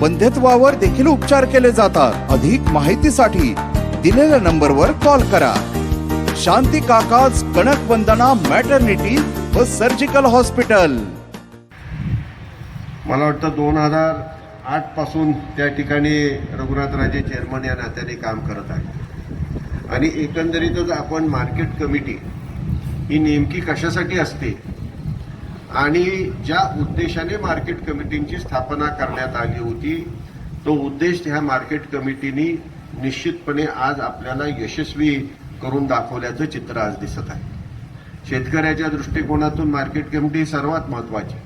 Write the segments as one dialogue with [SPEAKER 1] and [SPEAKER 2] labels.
[SPEAKER 1] बंध्यत्वावर देखील उपचार केले जातात. अधिक माहितीसाठी दिलेल्या नंबरवर कॉल करा. शांती काकाज कणक वंदना मॅटर्निटी व सर्जिकल हॉस्पिटल
[SPEAKER 2] मला वाटतं दोन हजार आठपासून त्या ठिकाणी रघुनाथराजे चेअरमन या नात्याने काम करत आहे आणि एकंदरीतच आपण मार्केट कमिटी ही नेमकी कशासाठी असते? आणि ज्या उद्देशाने मार्केट कमिटींची स्थापना करण्यात आली होती तो उद्देश ह्या मार्केट कमिटीनी निश्चितपणे आज आपल्याला यशस्वी करून दाखवल्याचं चित्र आज दिसत आहे. शेतकऱ्याच्या दृष्टिकोनातून मार्केट कमिटी ही सर्वात महत्वाची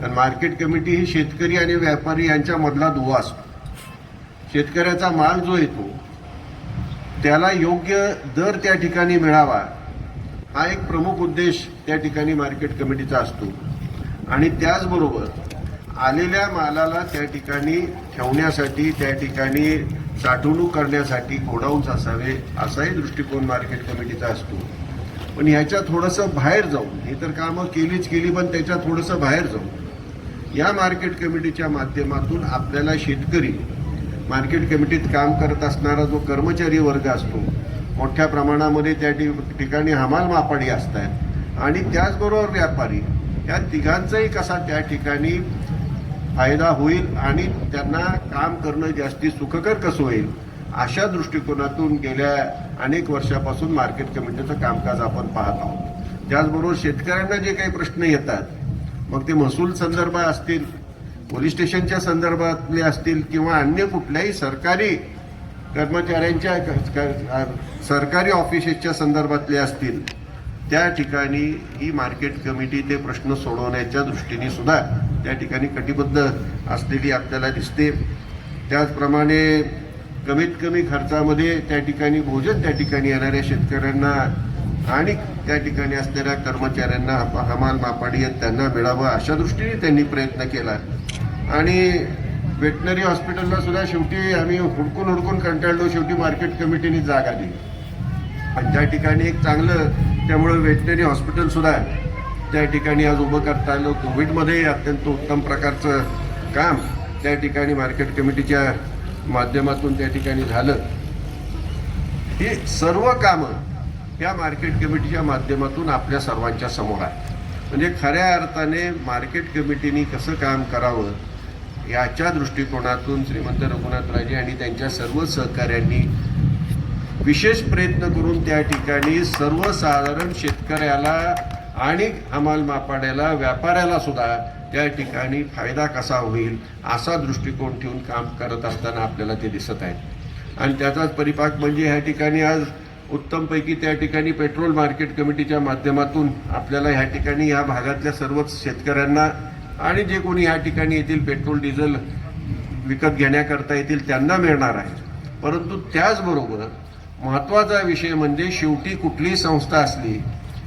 [SPEAKER 2] कारण मार्केट कमिटी ही शेतकरी आणि व्यापारी यांच्या मधला दुवा असतो. शेतकऱ्याचा माल जो येतो त्याला योग्य दर त्या ठिकाणी मिळावा हा एक प्रमुख उद्देश त्या ठिकाणी मार्केट कमिटीचा असतो. आणि त्याचबरोबर आलेल्या मालाला त्या ठिकाणी ठेवण्यासाठी त्या ठिकाणी साठवणूक करण्यासाठी गोडाऊन्स असावे असाही दृष्टिकोन मार्केट कमिटीचा असतो. पण ह्याच्या थोडंसं बाहेर जाऊन ही तर कामं केलीच केली पण त्याच्या थोडंसं बाहेर जाऊन या मार्केट कमिटीच्या माध्यमातून आपल्याला शेतकरी मार्केट कमिटीत काम करत असणारा जो कर्मचारी वर्ग असतो मोठ्या प्रमाणामध्ये त्या ठि- ठिकाणी हमाल मापाडी आहेत आणि त्याचबरोबर व्यापारी. या तिघांचाही कसा त्या ठिकाणी फायदा होईल आणि त्यांना काम करणं जास्ती सुखकर कसं होईल अशा दृष्टिकोनातून गेल्या अनेक वर्षापासून मार्केट कमिटीचं कामकाज आपण पाहत आहोत. त्याचबरोबर शेतकऱ्यांना जे काही प्रश्न येतात मग ते महसूल संदर्भात असतील पोलीस स्टेशनच्या संदर्भातले असतील किंवा अन्य कुठल्याही सरकारी कर्मचाऱ्यांच्या सरकारी ऑफिसेसच्या संदर्भातले असतील त्या ठिकाणी ही मार्केट कमिटी ते प्रश्न सोडवण्याच्या दृष्टीने सुद्धा त्या ठिकाणी कटिबद्ध असलेली आपल्याला दिसते. त्याचप्रमाणे कमीत कमी खर्चामध्ये त्या ठिकाणी भोजन त्या ठिकाणी येणाऱ्या शेतकऱ्यांना आणि त्या ठिकाणी असलेल्या कर्मचाऱ्यांना हमाल मापाडी त्यांना मिळावं अशा दृष्टीने त्यांनी प्रयत्न केला. आणि वेटनरी हॉस्पिटलला सुद्धा शेवटी आम्ही हुडकून हुडकून कंटाळलो. शेवटी मार्केट कमिटीने जागा दिली. आणि त्या ठिकाणी एक चांगलं त्यामुळं वेटनरी हॉस्पिटल सुद्धा त्या ठिकाणी आज उभं करता आलं. कोविडमध्ये अत्यंत उत्तम प्रकारचं काम त्या ठिकाणी मार्केट कमिटीच्या माध्यमातून त्या ठिकाणी झालं. ही सर्व कामं या मार्केट कमिटीच्या माध्यमातून आपल्या सर्वांच्या समोर आहे म्हणजे खऱ्या अर्थाने मार्केट कमिटीने कसं काम करावं याच्या दृष्टिकोनातून श्रीमंत रघुनाथराजे आणि त्यांच्या सर्व सहकाऱ्यांनी विशेष प्रयत्न करून त्या ठिकाणी सर्वसाधारण शेतकऱ्याला आणि हमाल मापाड्याला व्यापाऱ्याला सुद्धा त्या ठिकाणी फायदा कसा होईल असा दृष्टिकोन ठेवून काम करत असताना आपल्याला ते दिसत आहे आणि त्याचाच परिपाक म्हणजे ह्या ठिकाणी आज उत्तमपैकी त्या ठिकाणी पेट्रोल मार्केट कमिटीच्या माध्यमातून आपल्याला ह्या ठिकाणी या भागातल्या सर्वच शेतकऱ्यांना आणि जे कोणी या ठिकाणी येतील पेट्रोल डिझेल विकत घेण्याकरता येतील त्यांना मिळणार आहे. परंतु त्याचबरोबर महत्त्वाचा विषय म्हणजे शेवटी कुठलीही संस्था असली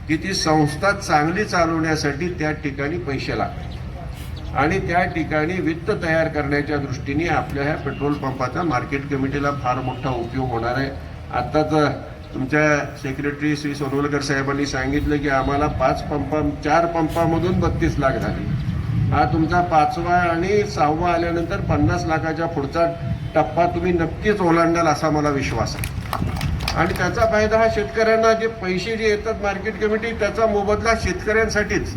[SPEAKER 2] की ती संस्था चांगली चालवण्यासाठी त्या ठिकाणी पैसे लागतात. आणि त्या ठिकाणी वित्त तयार करण्याच्या दृष्टीने आपल्या ह्या पेट्रोल पंपाचा मार्केट कमिटीला फार मोठा उपयोग होणार आहे. आत्ताच तुमच्या सेक्रेटरी श्री सोनवलकर साहेबांनी सांगितलं की आम्हाला पाच पंपा चार पंपामधून बत्तीस लाख झाले. हा तुमचा पाचवा आणि सहावा आल्यानंतर पन्नास लाखाच्या पुढचा टप्पा तुम्ही नक्कीच ओलांडाल असा मला विश्वास आहे. आणि त्याचा फायदा हा शेतकऱ्यांना जे पैसे जे येतात मार्केट कमिटी त्याचा मोबदला शेतकऱ्यांसाठीच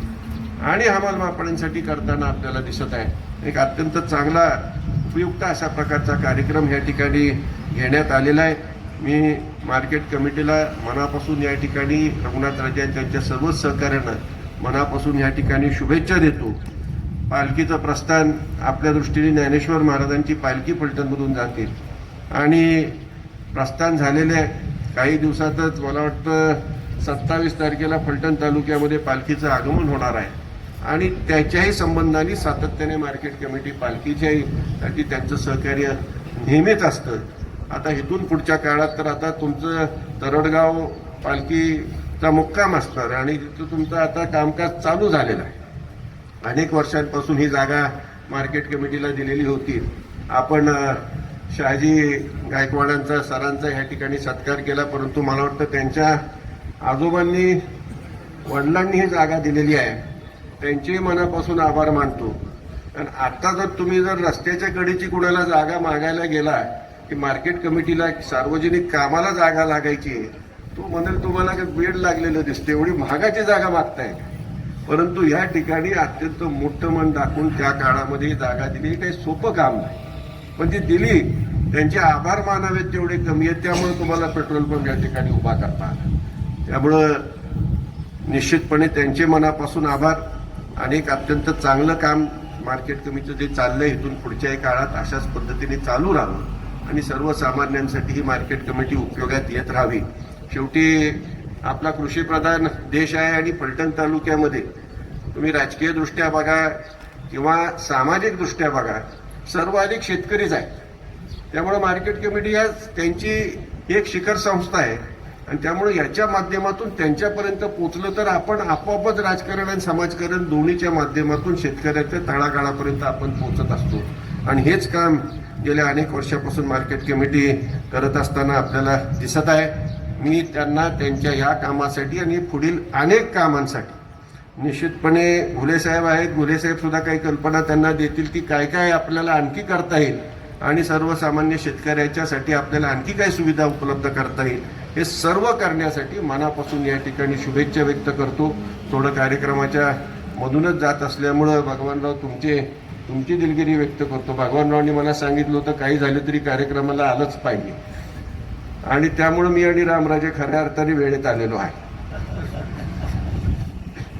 [SPEAKER 2] आणि हमालमापण्यांसाठी करताना आपल्याला दिसत आहे. एक अत्यंत चांगला उपयुक्त अशा प्रकारचा कार्यक्रम या ठिकाणी घेण्यात आलेला आहे. मी मार्केट कमिटीला मनापासून या ठिकाणी रघुनाथ राजे यांच्या सर्व सर्वच सहकाऱ्यांना मनापासून या ठिकाणी शुभेच्छा देतो. पालखीचं प्रस्थान आपल्या दृष्टीने ज्ञानेश्वर महाराजांची पालखी फलटणमधून जातील आणि प्रस्थान झालेले आहे काही दिवसातच मला वाटतं सत्तावीस तारखेला फलटण तालुक्यामध्ये पालखीचं आगमन होणार आहे. आणि त्याच्याही संबंधाने सातत्याने मार्केट कमिटी पालखीच्याही साठी त्यांचं सहकार्य नेहमीच असतं. आता इथून पुढच्या काळात तर आता तुमचं तरडगाव पालखीचा मुक्काम असणार आणि तिथं तुमचं आता कामकाज चालू झालेलं आहे. अनेक वर्षांपासून ही जागा मार्केट कमिटीला दिलेली होती. आपण शहाजी गायकवाडांचा सरांचा या ठिकाणी सत्कार केला परंतु मला वाटतं त्यांच्या आजोबांनी वडिलांनी ही जागा दिलेली आहे. त्यांचेही मनापासून आभार मानतो. कारण आता जर तुम्ही जर रस्त्याच्या कडेची कुणाला जागा मागायला गेला की मार्केट कमिटीला एक सार्वजनिक कामाला जागा लागायची आहे, तो म्हणजे तुम्हाला काही बेड लागलेलं दिसते एवढी महागाची जागा मागताय. परंतु या ठिकाणी अत्यंत मोठं मन दाखवून त्या काळामध्ये जागा दिली. हे काही सोपं काम नाही. पण ती दिली त्यांचे आभार मानावेत तेवढे कमी आहेत त्यामुळे तुम्हाला पेट्रोल पंप या ठिकाणी उभा करता आला. त्यामुळं निश्चितपणे त्यांचे मनापासून आभार आणि एक अत्यंत चांगलं काम मार्केट कमिटीचं जे चाललंय इथून पुढच्याही काळात अशाच पद्धतीने चालू राहावं आणि सर्वसामान्यांसाठी ही मार्केट कमिटी उपयोगात येत राहावी. शेवटी आपला कृषीप्रधान देश आहे आणि फलटण तालुक्यामध्ये तुम्ही राजकीयदृष्ट्या बघा किंवा सामाजिकदृष्ट्या बघा सर्वाधिक शेतकरीच आहेत. त्यामुळं मार्केट कमिटी या त्यांची एक शिखर संस्था आहे. आणि त्यामुळे याच्या माध्यमातून त्यांच्यापर्यंत पोचलं तर आपण आपोआपच राजकारण आणि समाजकारण दोन्हीच्या माध्यमातून शेतकऱ्याच्या तळागाळापर्यंत आपण पोचत असतो. आणि हेच काम गेल्या अनेक वर्षापासून मार्केट कमिटी करत असताना आपल्याला दिसत आहे. मी त्यांना त्यांच्या ह्या कामासाठी आणि पुढील अनेक कामांसाठी निश्चितपणे घुलेसाहेब आहेत घुलेसाहेबसुद्धा काही कल्पना त्यांना देतील की काय काय आपल्याला आणखी करता येईल आणि सर्वसामान्य शेतकऱ्याच्यासाठी आपल्याला आणखी काय सुविधा उपलब्ध करता येईल. हे सर्व करण्यासाठी मनापासून या ठिकाणी शुभेच्छा व्यक्त करतो. थोडं कार्यक्रमाच्या मधूनच जात असल्यामुळं भगवानराव तुमचे तुमची दिलगिरी व्यक्त करतो. भगवानरावनी मला सांगितलं होतं काही झालं तरी कार्यक्रमाला आलंच पाहिजे. आणि त्यामुळे मी आणि रामराजे खऱ्या अर्थाने वेळेत आलेलो आहे.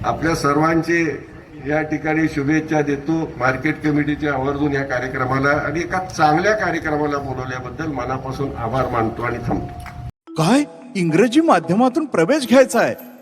[SPEAKER 2] आपल्या सर्वांचे या ठिकाणी शुभेच्छा देतो. मार्केट कमिटीच्या आवर्जून या कार्यक्रमाला आणि एका चांगल्या कार्यक्रमाला बोलवल्याबद्दल मनापासून आभार मानतो आणि थांबतो.
[SPEAKER 1] काय? इंग्रजी माध्यमातून प्रवेश घ्यायचा आहे.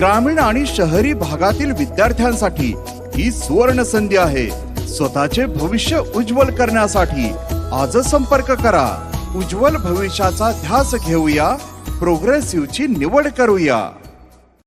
[SPEAKER 1] ग्रामीण आणि शहरी भागातील विद्यार्थ्यांसाठी ही सुवर्ण संधी आहे. स्वतःचे भविष्य उज्ज्वल करण्यासाठी आजच संपर्क करा. उज्ज्वल भविष्याचा ध्यास घेऊया. प्रोग्रेसिव्हची निवड करूया.